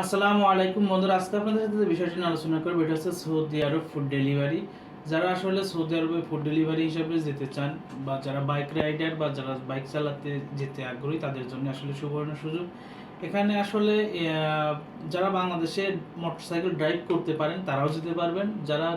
আসসালামু আলাইকুম বন্ধুরা, আজকে আপনাদের সাথে বিষয়টি নিয়ে আলোচনা করব, এটা হচ্ছে সৌদি আরব ফুড ডেলিভারি যারা আসলে সৌদি আরবে ফুড ডেলিভারি হিসাবে যেতে চান বা যারা বাইক রাইডার বা যারা বাইক চালাতে যেতে আগ্রহী, তাদের জন্য আসলে সুবর্ণ সুযোগ। এখানে আসলে যারা বাংলাদেশে মোটরসাইকেল ড্রাইভ করতে পারেন, তারাও যেতে পারবেন। যারা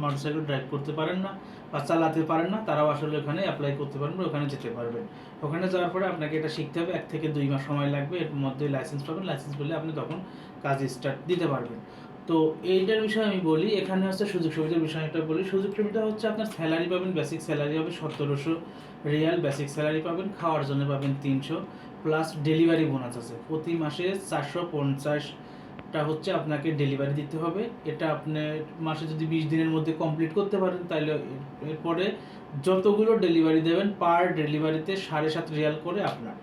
মোটরসাইকেল ড্রাইভ করতে পারেন না বা চালাতে পারেন না, তারাও আসলে ওখানে অ্যাপ্লাই করতে পারবেন বা ওখানে যেতে পারবেন। ওখানে যাওয়ার পরে আপনাকে এটা শিখতে হবে, এক থেকে দুই মাস সময় লাগবে, এর মধ্যে লাইসেন্স পাবেন লাইসেন্স পেলে আপনি তখন কাজ স্টার্ট দিতে পারবেন। তো এইটার বিষয়ে আমি বলি, এখানে হচ্ছে সুযোগ সুবিধার বিষয়টা বলি, সুযোগ সুবিধা হচ্ছে আপনার স্যালারি পাবেন বেসিক স্যালারি হবে সতেরোশো রিয়াল বেসিক স্যালারি পাবেন, খাওয়ার জন্য পাবেন তিনশো প্লাস ডেলিভারি বোনাস আছে। প্রতি মাসে চারশো পঞ্চাশ পঞ্চাশটা হচ্ছে আপনাকে ডেলিভারি দিতে হবে। এটা আপনি মাসে যদি বিশ দিনের মধ্যে কমপ্লিট করতে পারেন তাহলে এরপরে যতগুলো ডেলিভারি দেবেন পার ডেলিভারিতে সাড়ে সাত রিয়াল করে আপনার।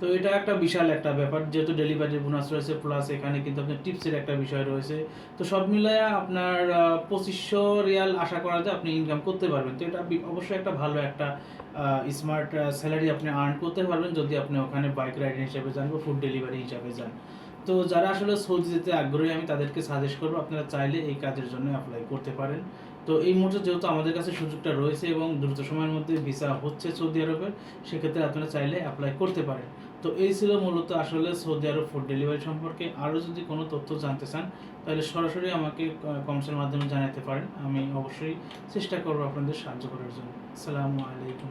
তো এটা একটা বিশাল একটা ব্যাপার, যেহেতু ডেলিভারি বোনাস রয়েছে প্লাস এখানে কিন্তু আপনার টিপসের একটা বিষয় রয়েছে। তো সব মিলায়া আপনার পঁচিশশো রিয়াল আশা করা যায় আপনি ইনকাম করতে পারবেন। তো এটা অবশ্যই একটা ভালো একটা স্মার্ট স্যালারি আপনি আর্ন করতে পারবেন যদি আপনি ওখানে বাইক রাইডার হিসাবে যান বা ফুড ডেলিভারি হিসাবে যান। তো যারা আসলে সৌদি যেতে আগ্রহী, আমি তাদেরকে সাজেস্ট করব, আপনারা চাইলে এই কাজের জন্য অ্যাপ্লাই করতে পারেন। তো এই মুহূর্তে যেহেতু আমাদের কাছে সুযোগটা রয়েছে এবং দ্রুত সময়ের মধ্যে ভিসা হচ্ছে সৌদি আরবের সেক্ষেত্রে আপনারা চাইলে অ্যাপ্লাই করতে পারেন। তো এই ছিল মূলত আসলে সৌদি আরব ফুড ডেলিভারি সম্পর্কে। আরও যদি কোনো তথ্য জানতে চান, তাহলে সরাসরি আমাকে কমেন্টের মাধ্যমে জানাতে পারেন। আমি অবশ্যই চেষ্টা করব আপনাদের সাহায্য করার জন্য। আসসালামু আলাইকুম।